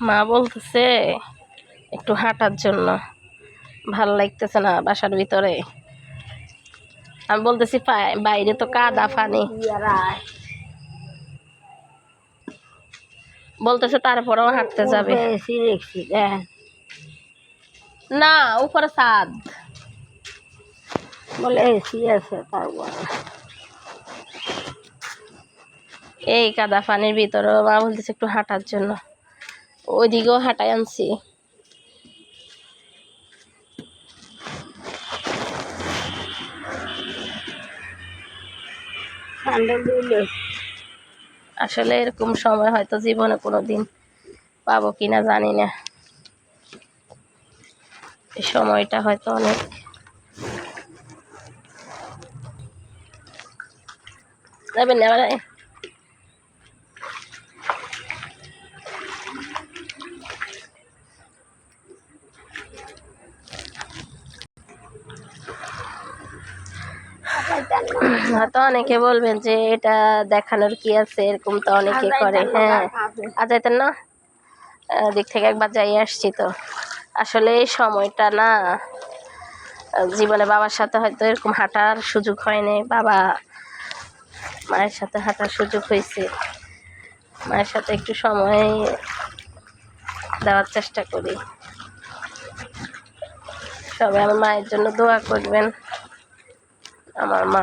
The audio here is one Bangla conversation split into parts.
মা বলতেছে একটু হাঁটার জন্য। ভালো লাগতেছে না বাসার ভিতরে। আমি বলতেছি বাইরে তো কাদা পানি। বলতেছে তারপরেও হাঁটতে যাবে। না উপরে ছাদ। বলে এসি আছে তারপর? এই কাদা পানির ভিতরে মা বলতেছে একটু হাঁটার জন্য। ওইদিকেও হাঁটাই আনছি। আসলে এরকম সময় হয়তো জীবনে কোনো দিন পাবো কিনা জানি না। এই সময়টা হয়তো অনেক। যাবেন না হয়তো অনেকে বলবেন যে এটা দেখানোর কি আছে? এরকম তো অনেকে করে হ্যাঁ। আর যাইতেন না? দিক থেকে একবার যাই আসছি তো। আসলে এই সময়টা না জীবনে বাবার সাথে হয়তো এরকম হাঁটার সুযোগ হয়নি বাবা মায়ের সাথে হাঁটার সুযোগ হয়েছে। মায়ের সাথে একটু সময় দেওয়ার চেষ্টা করি। সবাই আমার মায়ের জন্য দোয়া করবেন। আমার মা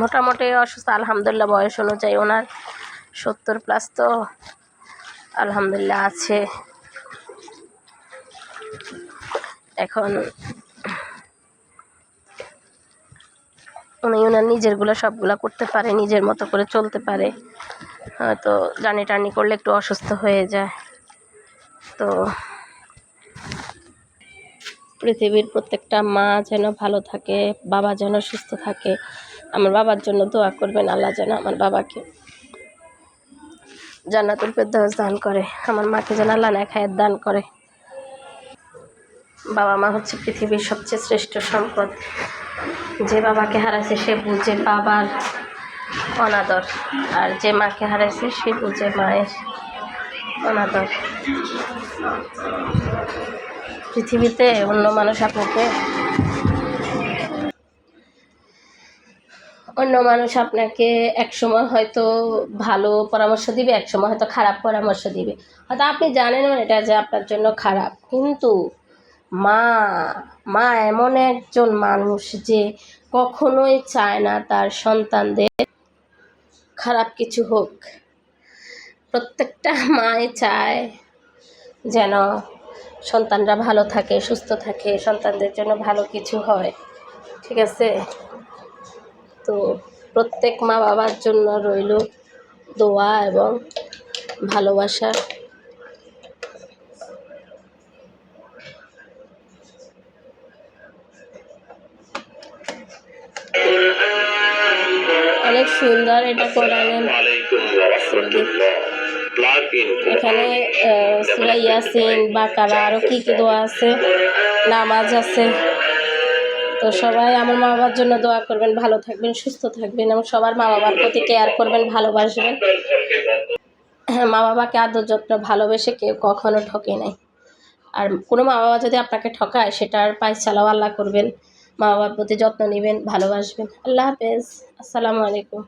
মোটামুটি অসুস্থ, আলহামদুলিল্লাহ বয়স অনুযায়ী ওনার সত্তর প্লাস তো আলহামদুলিল্লাহ আছে। এখন উনি ওনার নিজেরগুলো সবগুলা করতে পারে, নিজের মতো করে চলতে পারে। হয়তো জানি টানি করলে একটু অসুস্থ হয়ে যায়। তো পৃথিবীর প্রত্যেকটা মা যেন ভালো থাকে, বাবা যেন সুস্থ থাকে। আমার বাবার জন্য দোয়া করবেন, আল্লাহ যেন আমার বাবাকে জান্নাতুল ফেরদৌস দান করে, আমার মাকে যেন আল্লাহ নেখায়ের দান করে। বাবা মা হচ্ছে পৃথিবীর সবচেয়ে শ্রেষ্ঠ সম্পদ। যে বাবাকে হারাইছে সে বুঝে বাবার অনাদর, আর যে মাকে হারাইছে সে বুঝে মায়ের অনাদর। পৃথিবীতে অন্য মানুষ আপনাকে অন্য মানুষ আপনাকে একসময় হয়তো ভালো পরামর্শ দিবে একসময় হয়তো খারাপ পরামর্শ দিবে। হয়তো আপনি জানেন এটা যে আপনার জন্য খারাপ। কিন্তু মা মা এমন একজন মানুষ যে কখনোই চায় না তার সন্তানদের খারাপ কিছু হোক। প্রত্যেকটা মাই চায় যেন সন্তানরা ভালো থাকে, সুস্থ থাকে, সন্তানদের জন্য ভালো কিছু হয়, ঠিক আছে? তো প্রত্যেক মা বাবার জন্য রইল দোয়া এবং ভালোবাসা। অনেক সুন্দর এটা কোরআনের এখানে সুরা ইয়াসিন, বাকারা আরও কী কী দোয়া আছে? নামাজ আছে। তো সবাই আমার মা বাবার জন্য দোয়া করবেন, ভালো থাকবেন, সুস্থ থাকবেন এবং সবার মা বাবার প্রতি কেয়ার করবেন, ভালোবাসবেন। মা বাবাকে আদর যত্ন, ভালোবেসে কেউ কখনো ঠকে নাই। আর কোনো মা বাবা যদি আপনাকে ঠকায় সেটার পায়ে চালাও আল্লাহ করবেন। মা বাবার প্রতি যত্ন নেবেন, ভালোবাসবেন। আল্লাহ হাফেজ। আসসালামু আলাইকুম।